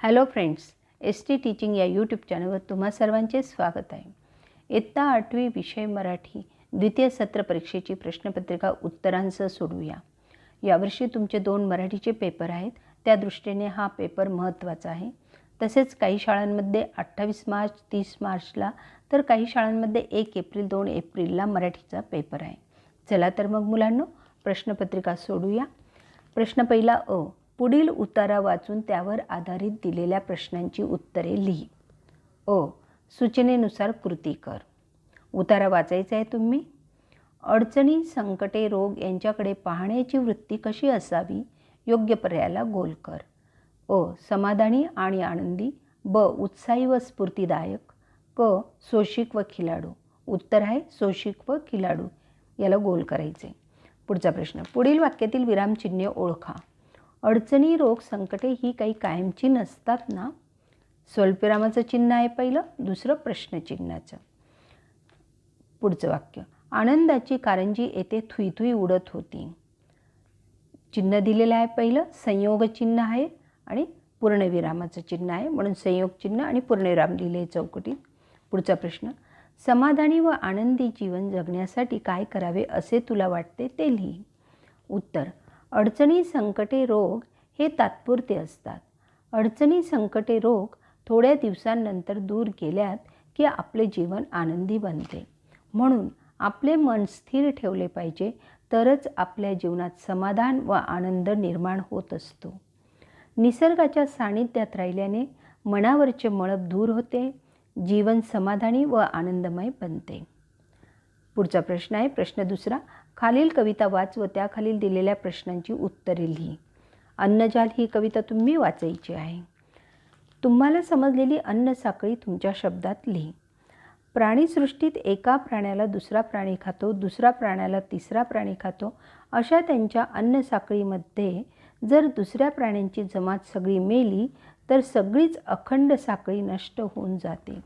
Hello friends S T teaching या YouTube चॅनलवर तुम्हा सर्वांचे स्वागत आहे. इयत्ता आठवी विषय मराठी द्वितीय सत्र परीक्षेची प्रश्नपत्रिका उत्तरांसह सोडवूया यावर्षी तुमचे दोन मराठीचे पेपर आहेत. त्या दृष्टीने हा पेपर महत्त्वाचा आहे. तसेच काही शाळांमध्ये अठ्ठावीस मार्च तीस मार्चला तर काही शाळांमध्ये एक एप्रिल दोन एप्रिलला मराठीचा पेपर आहे. चला तर मग मुलांनो प्रश्नपत्रिका सोडूया. प्रश्न पहिला अ पुढील उतारा वाचून त्यावर आधारित दिलेल्या प्रश्नांची उत्तरे लिही. अ सूचनेनुसार कृती कर. उतारा वाचायचा आहे तुम्ही? अडचणी संकटे रोग यांच्याकडे पाहण्याची वृत्ती कशी असावी? योग्य पर्यायाला गोल कर. अ समाधानी आणि आनंदी. ब उत्साही व स्फूर्तिदायक. क सोशिक व खिलाडू. उत्तर आहे सोशिक व खिलाडू. याला गोल करायचे. पुढचा प्रश्न. पुढील वाक्यातील विरामचिन्हे ओळखा. अडचणी रोग संकटे ही काही कायमची नसतात ना? स्वल्पविरामाचं चिन्ह आहे पहिलं दुसरं प्रश्नचिन्हाचं. पुढचं वाक्य आनंदाची कारंजी येथे थुईथुई उडत होती. चिन्ह दिलेलं आहे पहिलं संयोग चिन्ह आहे आणि पूर्णविरामाचं चिन्ह आहे म्हणून संयोग चिन्ह आणि पूर्णविराम लिहिले चौकटीत. पुढचा प्रश्न समाधानी व आनंदी जीवन जगण्यासाठी काय करावे असे तुला वाटते ते लिही. उत्तर अडचणी संकटे रोग हे तात्पुरते असतात. अडचणी संकटे रोग थोड्या दिवसांनंतर दूर गेल्यात की आपले जीवन आनंदी बनते. म्हणून आपले मन स्थिर ठेवले पाहिजे तरच आपल्या जीवनात समाधान व आनंद निर्माण होत असतो. निसर्गाच्या सानिध्यात राहिल्याने मनावरचे मळप दूर होते जीवन समाधानी व आनंदमय बनते. पुढचा प्रश्न आहे. प्रश्न दुसरा खालील कविता वाच व त्याखालील दिलेल्या प्रश्नांची उत्तरे लिही. अन्नजाल ही कविता तुम्ही वाचायची आहे. तुम्हाला समजलेली अन्न साखळी तुमच्या शब्दात लिही. प्राणीसृष्टीत एका प्राण्याला दुसरा प्राणी खातो दुसरा प्राण्याला तिसरा प्राणी खातो. अशा त्यांच्या अन्न साखळीमध्ये जर दुसऱ्या प्राण्यांची जमात सगळी मेली तर सगळीच अखंड साखळी नष्ट होऊन जाते.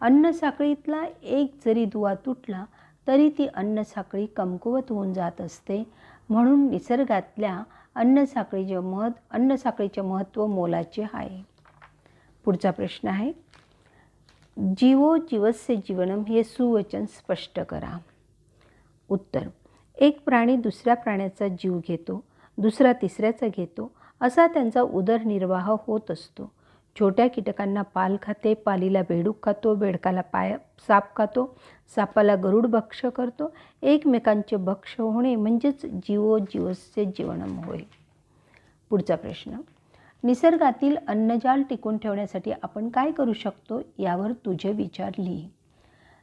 अन्न साखळीतला एक जरी दुवा तुटला तरी ती अन्न साखळी कमकुवत होऊन जात असते. म्हणून निसर्गातल्या अन्न साखळीचे महत् अन्न साखळीचे महत्त्व मोलाचे आहे. पुढचा प्रश्न आहे. जीवो जीवस्य जीवनम हे सुवचन स्पष्ट करा. उत्तर. एक प्राणी दुसऱ्या प्राण्याचा जीव घेतो दुसरा तिसऱ्याचा घेतो असा त्यांचा उदरनिर्वाह होत असतो. छोट्या कीटकांना पाल खाते पालीला बेडूक खातो बेडकाला पाय साप खातो सापाला गरुड भक्ष करतो. एकमेकांचे भक्ष होणे म्हणजेच जीवो जीवस्य जीवनम होय. पुढचा प्रश्न. निसर्गातील अन्नजाल टिकून ठेवण्यासाठी आपण काय करू शकतो यावर तुझे विचार लिही.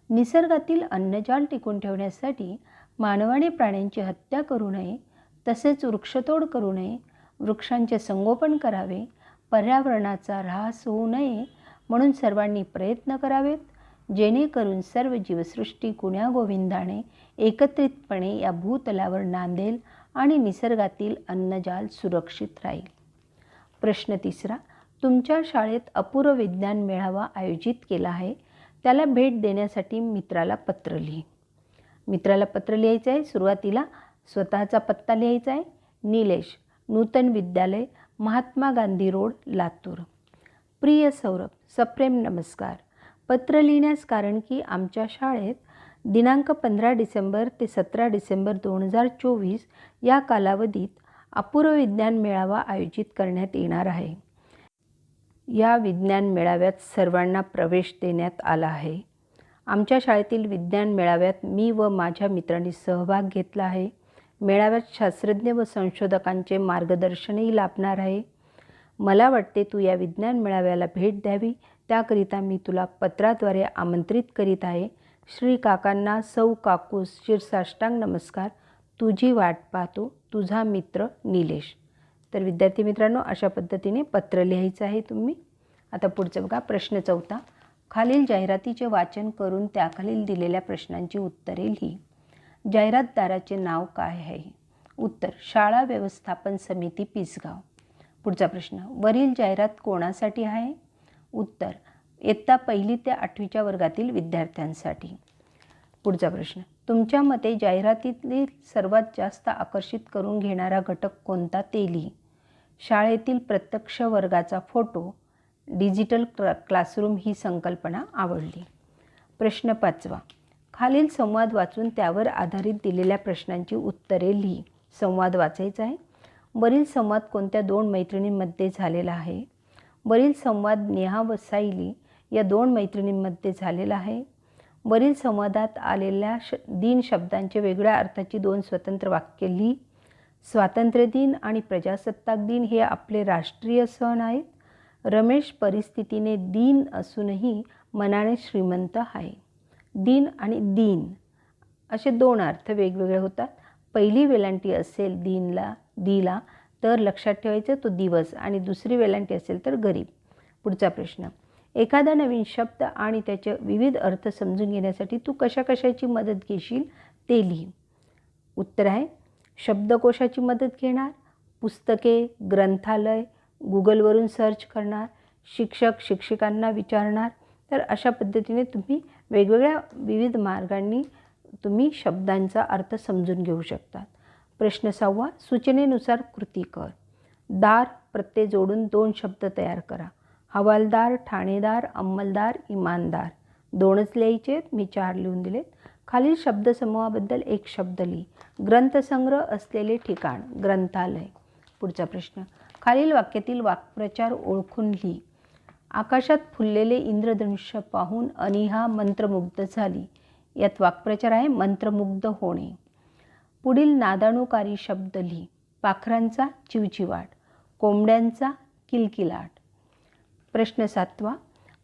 निसर्गातील अन्नजाल टिकून ठेवण्यासाठी मानवाने प्राण्यांची हत्या करू नये तसेच वृक्षतोड करू नये वृक्षांचे संगोपन करावे पर्यावरणाचा ऱ्हास होऊ नये म्हणून सर्वांनी प्रयत्न करावेत जेणेकरून सर्व जीवसृष्टी गुण्यागोविंदाने एकत्रितपणे या भूतलावर नांदेल आणि निसर्गातील अन्नजाल सुरक्षित राहील. प्रश्न तिसरा तुमच्या शाळेत अपूर्व विज्ञान मेळावा आयोजित केला आहे त्याला भेट देण्यासाठी मित्राला पत्र लिही. मित्राला पत्र लिहायचं आहे सुरुवातीला स्वतःचा पत्ता लिहायचा आहे. निलेश नूतन विद्यालय महात्मा गांधी रोड लातूर. प्रिय सौरभ सप्रेम नमस्कार. पत्र लिहिण्यास कारण की आमच्या शाळेत दिनांक पंधरा डिसेंबर ते सतरा डिसेंबर दोन हजार चोवीस या कालावधीत अपूर्व विज्ञान मेळावा आयोजित करण्यात येणार आहे. या विज्ञान मेळाव्यात सर्वांना प्रवेश देण्यात आला आहे. आमच्या शाळेतील विज्ञान मेळाव्यात मी व माझ्या मित्रांनी सहभाग घेतला आहे. मेळाव्यात शास्त्रज्ञ व संशोधकांचे मार्गदर्शनही लाभणार आहे. मला वाटते तू या विज्ञान मेळाव्याला भेट द्यावी. त्याकरिता मी तुला पत्राद्वारे आमंत्रित करीत आहे. श्री काकांना सौ काकूस शिरसाष्टांग नमस्कार. तुझी वाट पाहतो तुझा मित्र निलेश. तर विद्यार्थी मित्रांनो अशा पद्धतीने पत्र लिहायचं आहे तुम्ही. आता पुढचं बघा प्रश्न चौथा. खालील जाहिरातीचे वाचन करून त्याखालील दिलेल्या प्रश्नांची उत्तरे लिही. जाहिरातदाराचे नाव काय आहे? उत्तर शाळा व्यवस्थापन समिती पिसगाव. पुढचा प्रश्न वरील जाहिरात कोणासाठी आहे? उत्तर इयत्ता पहिली ते आठवीच्या वर्गातील विद्यार्थ्यांसाठी. पुढचा प्रश्न तुमच्या मते जाहिरातीतील सर्वात जास्त आकर्षित करून घेणारा घटक कोणता ते लिही शाळेतील प्रत्यक्ष वर्गाचा फोटो डिजिटल क्ला क्लासरूम ही संकल्पना आवडली. प्रश्न पाचवा खालील संवाद वाचून त्यावर आधारित दिलेल्या प्रश्नांची उत्तरे लिही. संवाद वाचायचा आहे. वरील संवाद कोणत्या दोन मैत्रिणींमध्ये झालेला आहे? वरील संवाद नेहा व सायली या दोन मैत्रिणींमध्ये झालेला आहे. वरील संवादात आलेल्या श दिन शब्दांचे वेगळ्या अर्थाची दोन स्वतंत्र वाक्य लिही. स्वातंत्र्य दिन आणि प्रजासत्ताक दिन हे आपले राष्ट्रीय सण आहेत. रमेश परिस्थितीने दीन असूनही मनाने श्रीमंत आहे. दिन आणि दीन. असे दोन अर्थ वेगवेगळे होतात. पहिली वेलांटी असेल दिनला दीला तर लक्षात ठेवायचं तो दिवस आणि दुसरी वेलांटी असेल तर गरीब. पुढचा प्रश्न. एखादा नवीन शब्द आणि त्याचे विविध अर्थ समजून घेण्यासाठी तू कशा कशाची मदत घेशील ते लिही. उत्तर आहे शब्दकोशाची मदत घेणार पुस्तके ग्रंथालय गुगलवरून सर्च करणार शिक्षक शिक्षिकांना विचारणार तर अशा पद्धतीने तुम्ही वेगवेगळ्या विविध मार्गांनी तुम्ही शब्दांचा अर्थ समजून घेऊ शकतात प्रश्न सहावा सूचनेनुसार कृती कर. दार प्रत्यय जोडून दोन शब्द तयार करा. हवालदार ठाणेदार अंमलदार इमानदार. दोनच लिहायचे मी चार लिहून दिलेत. खालील शब्दसमूहाबद्दल एक शब्द लिही. ग्रंथसंग्रह असलेले ठिकाण ग्रंथालय. पुढचा प्रश्न. खालील वाक्यातील वाक्प्रचार ओळखून लिही. आकाशात फुललेले इंद्रधनुष्य पाहून अनिहा मंत्रमुग्ध झाली. यात वाक्प्रचार आहे मंत्रमुग्ध होणे. पुढील नादाणुकारी शब्द लिही. पाखरांचा चिवचिवाट कोंबड्यांचा किलकिलाट. प्रश्न सातवा.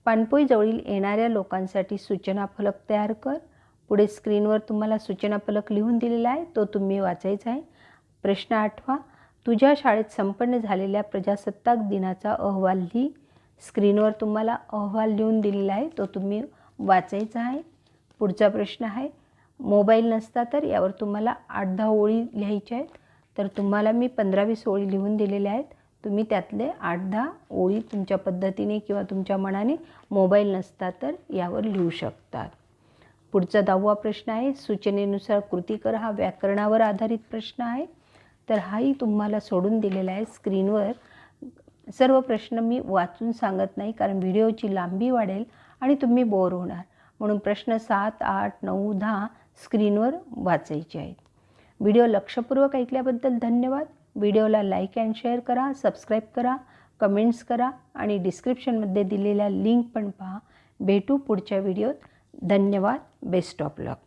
पाणपोईजवळील येणाऱ्या लोकांसाठी सूचना फलक तयार कर. पुढे स्क्रीनवर तुम्हाला सूचना फलक लिहून दिलेला आहे तो तुम्ही वाचायचा आहे. प्रश्न आठवा. तुझ्या शाळेत संपन्न झालेल्या प्रजासत्ताक दिनाचा अहवाल लिही. स्क्रीनवर तुम्हाला अहवाल लिहून दिलेला आहे तो तुम्ही वाचायचा आहे. पुढचा प्रश्न आहे मोबाईल नसता तर यावर तुम्हाला आठ दहा ओळी लिहायच्या आहेत. तर तुम्हाला मी पंधरा वीस ओळी लिहून दिलेल्या आहेत. तुम्ही त्यातले आठ दहा ओळी तुमच्या पद्धतीने किंवा तुमच्या मनाने मोबाईल नसता तर यावर लिहू शकतात. पुढचा दहावा प्रश्न आहे सूचनेनुसार कृती कर हा व्याकरणावर आधारित प्रश्न आहे. तर हाही तुम्हाला सोडून दिलेला आहे स्क्रीनवर. सर्व प्रश्न मी वाचून सांगत नाही कारण व्हिडिओची लांबी वाढेल आणि तुम्ही बोर होणार. म्हणून प्रश्न सात आठ नऊ दहा स्क्रीनवर वाचायचे आहेत. व्हिडिओ लक्षपूर्वक ऐकल्याबद्दल धन्यवाद. व्हिडिओला लाईक अँड शेअर करा सबस्क्राईब करा कमेंट्स करा आणि डिस्क्रिप्शनमध्ये दिलेल्या लिंक पण पहा. भेटू पुढच्या व्हिडिओत. धन्यवाद. Best of luck